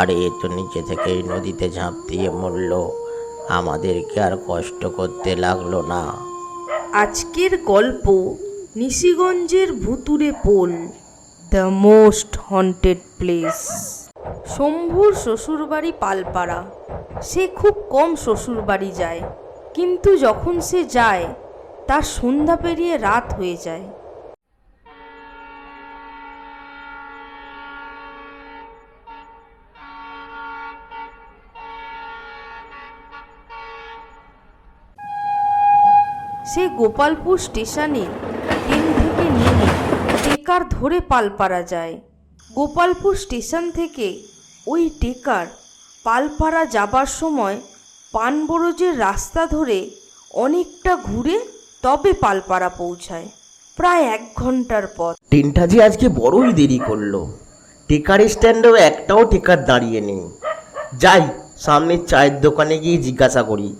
আরে এ তো নিচে থেকে নদীতে ঝাঁপ দিয়ে মরল। আমাদেরকে আর কষ্ট করতে লাগল না। আজকের গল্প নিশিগঞ্জের ভুতুরে পোল, দ্য মোস্ট হন্টেড প্লেস। শম্ভুর শ্বশুরবাড়ি পালপাড়া। সে খুব কম শ্বশুরবাড়ি যায়, কিন্তু যখন সে যায়, তার সন্ধ্যা পেরিয়ে রাত হয়ে যায়। সে গোপালপুর স্টেশনে ট্রেন থেকে নেমে টেকার ধরে পালপাড়া যায়। গোপালপুর স্টেশন থেকে ওই টেকার পালপাড়া যাবার সময় পানবরজের রাস্তা ধরে অনেকটা ঘুরে তবে পালপাড়া পৌঁছায়। প্রায় এক ঘণ্টার পথ। ট্রেনটা যে আজকে বড়ই দেরি করল। টেকার স্ট্যান্ডেও একটাও টেকার দাঁড়িয়ে নেই। যাই, সামনের চায়ের দোকানে গিয়ে জিজ্ঞাসা করি।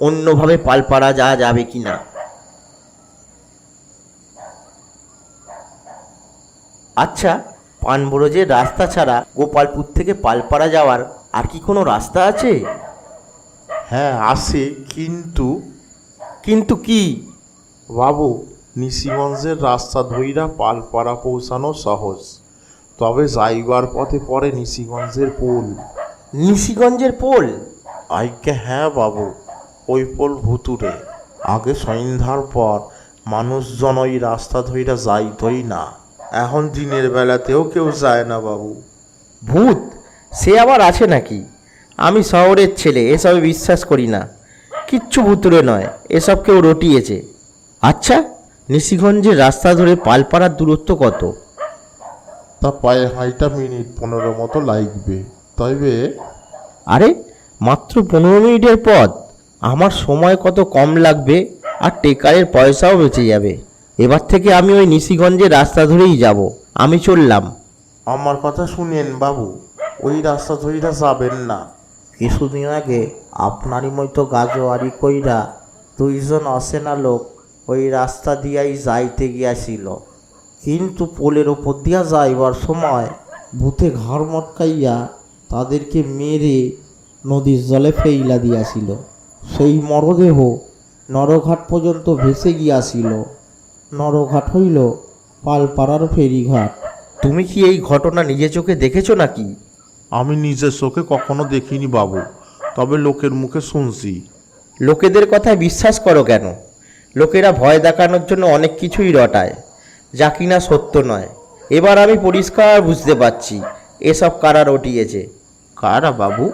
অন্যভাবে পালপাড়া যাওয়া যাবে কি না? আচ্ছা পানবরজের রাস্তা ছাড়া গোপালপুর থেকে পালপাড়া যাওয়ার আর কি কোনো রাস্তা আছে? হ্যাঁ আসে কিন্তু কিন্তু কি? বাবু নিশিগঞ্জের রাস্তা ধইরা পালপাড়া পৌঁছানো সহজ। তবে যাইবার পথে পড়ে নিশিগঞ্জের পোল। নিশিগঞ্জের পোল? আইকে হ্যাঁ বাবু। ওই পোল ভুতুরে আগে সন্ধ্যার পর মানুষজন ওই রাস্তা ধইরা যাইতই না। এখন দিনের বেলাতেও কেউ যায় না বাবু। ভূত সে আবার আছে নাকি? আমি শহরের ছেলে এসবে বিশ্বাস করি না। কিচ্ছু ভুতুরে নয় এসব কেউ রটিয়েছে। আচ্ছা নিশিগঞ্জের রাস্তা ধরে পালপাড়ার দূরত্ব কত? তা পায়ে হাঁটা মিনিট পনেরো মতো লাগবে। তবে আরে মাত্র পনেরো মিনিটের পথ। আমার সময় কত কম লাগবে আর টেকারের পয়সাও বেঁচে যাবে। এবার থেকে আমি ওই নিশিগঞ্জের রাস্তা ধরেই যাব। আমি চললাম। আমার কথা শুনেন বাবু ওই রাস্তা ধইরা যাবেন না। কিছুদিন আগে আপনারই মতো গাজোয়ারি কইরা দুইজন অসেনা লোক ওই রাস্তা দিয়াই যাইতে গিয়াছিল। কিন্তু পোলের ওপর দিয়া যাইবার সময় ভূতে ঘর মটকাইয়া তাদেরকে মেরে নদীর জলে ফেইলা দিয়াছিল। সেই মরদেহ নরঘাট পর্যন্ত ভেসে গিয়াছিল। নরঘাট হইল পালপাড়ার ফেরিঘাট। তুমি কি এই ঘটনা নিজে চোখে দেখেছ নাকি? আমি নিজের চোখে কখনো দেখিনি বাবু তবে লোকের মুখে শুনছি। লোকেদের কথায় বিশ্বাস করো কেন? লোকেরা ভয় দেখানোর জন্য অনেক কিছুই রটায় যা কিনা সত্য নয়। এবার আমি পরিষ্কার বুঝতে পারছি এসব কারা রটিয়েছে। কারা বাবু?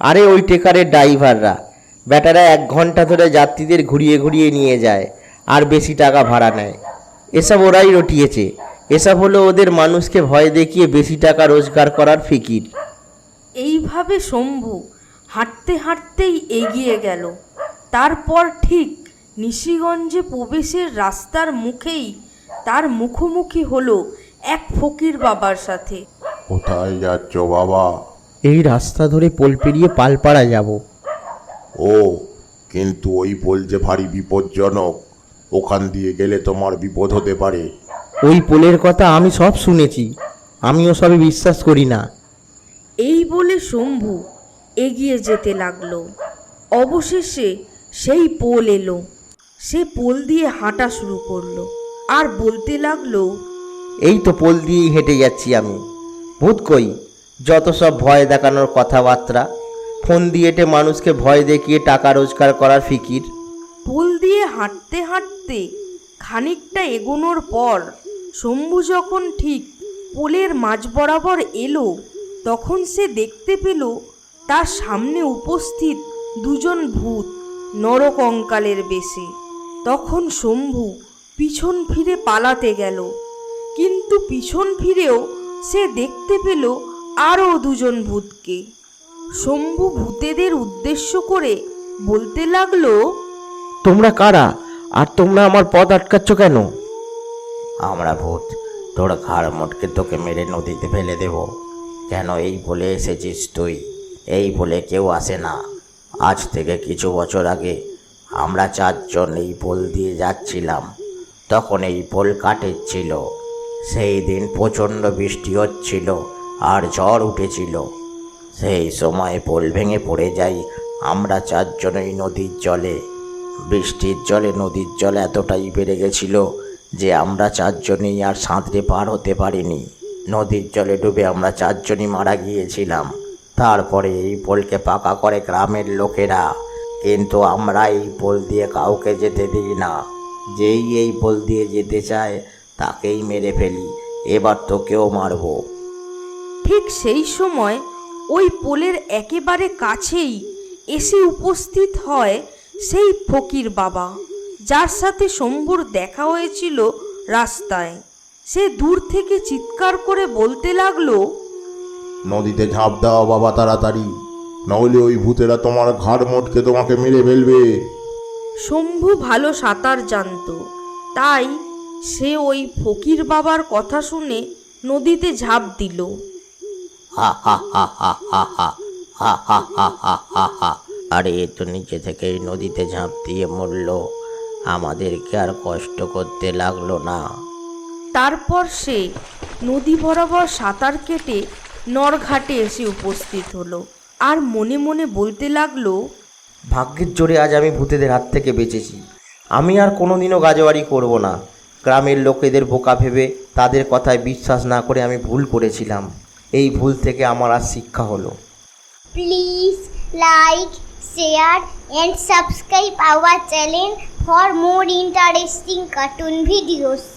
আরে ওই টেকারের ড্রাইভাররা। ব্যাটারা এক ঘণ্টা ধরে যাত্রীদের ঘুরিয়ে ঘুরিয়ে নিয়ে যায় আর বেশি টাকা ভাড়া নেয়। এসব ওরাই রটিয়েছে। এসব হলো ওদের মানুষকে ভয় দেখিয়ে বেশি টাকা রোজগার করার ফিকির। এইভাবে শম্ভু হাঁটতে হাঁটতেই এগিয়ে গেল। তারপর ঠিক নিশিগঞ্জে প্রবেশের রাস্তার মুখেই তার মুখোমুখি হলো এক ফকির বাবার সাথে। কোথায় যাচ্ছ বাবা? এই রাস্তা ধরে পোল পেরিয়ে পালপাড়া যাব। ও কিন্তু ওই পোল যে ভারী বিপজ্জনক। ওখান দিয়ে গেলে তোমার বিপদ হতে পারে। ওই পোলের কথা আমি সব শুনেছি। আমিও সবে বিশ্বাস করি না। এই বলে শম্ভু এগিয়ে যেতে লাগল। অবশেষে সেই পোল এলো। সে পোল দিয়ে হাঁটা শুরু করল। আর বলতে লাগল এই তো পোল দিয়েই হেঁটে যাচ্ছি আমি। ভূত কই? যত সব ভয় দেখানোর কথাবার্তা। ফোন দিয়ে হেঁটে মানুষকে ভয় দেখিয়ে টাকা রোজগার করার ফিকির। পোল দিয়ে হাঁটতে হাঁটতে খানিকটা এগোনোর পর শম্ভু যখন ঠিক পোলের মাঝ বরাবর এলো, তখন সে দেখতে পেল তার সামনে উপস্থিত দুজন ভূত নরকঙ্কালের বেশে। তখন শম্ভু পিছন ফিরে পালাতে গেল, কিন্তু পিছন ফিরেও সে দেখতে পেল আরও দুজন ভূতকে। শম্ভু ভূতেদের উদ্দেশ্য করে বলতে লাগল তোমরা কারা? আর তোমরা আমার পথ আটকাচ্ছ কেন? আমরা ভূত। তোর ঘাড় মটকে তোকে মেরে নদীতে ফেলে দেব। কেন এই বলে এসেছিস তুই? এই বলে কেউ আসে না। আজ থেকে কিছু বছর আগে আমরা চারজন এই পোল দিয়ে যাচ্ছিলাম। তখন এই পোল কাটের ছিল। সেই দিন প্রচণ্ড বৃষ্টি হচ্ছিল আর ঝড় উঠেছিল। সেই সময় পোল ভেঙে পড়ে যাই আমরা চারজনই নদীর জলে। বৃষ্টির জলে নদীর জল এতটাই বেড়ে গেছিল যে আমরা চারজনেই আর সাঁতরে পার হতে পারিনি। নদীর জলে ডুবে আমরা চারজনই মারা গিয়েছিলাম। তারপরে এই পোলকে পাকা করে গ্রামের লোকেরা। কিন্তু আমরা এই পোল দিয়ে কাউকে যেতে দিই না। যেই এই পোল দিয়ে যেতে চায় তাকেই মেরে ফেলি। এবার তোকেও মারবো। ঠিক সেই সময় ওই পোলের একেবারে কাছেই এসে উপস্থিত হয় সেই ফকির বাবা যার সাথে শম্ভুর দেখা হয়েছিল রাস্তায়। সে দূর থেকে চিৎকার করে বলতে লাগল নদীতে ঝাঁপ দাও বাবা তাড়াতাড়ি নইলে ওই ভূতেরা তোমার ঘাড় মোটকে তোমাকে মেরে ফেলবে। শম্ভু ভালো সাঁতার জানতো তাই সে ওই ফকির বাবার কথা শুনে নদীতে ঝাঁপ দিল। হা হা হা হা হা হা হা হা হা হা হা হা আরে এ তো নিচে থেকেই নদীতে ঝাঁপ দিয়ে মরল। আমাদেরকে আর কষ্ট করতে লাগল না। তারপর সে নদী বরাবর সাঁতার কেটে নরঘাটে এসে উপস্থিত হলো। আর মনে মনে বলতে লাগল ভাগ্যের জোরে আজ আমি ভূতেদের হাত থেকে বেঁচেছি। আমি আর কোনোদিনও গাজোয়ারি করব না। গ্রামের লোকেদের বোকা ভেবে তাদের কথায় বিশ্বাস না করে আমি ভুল করেছিলাম। এই ভুল থেকে আমার আজ শিক্ষা হলো। Please like share and subscribe our channel for more interesting cartoon videos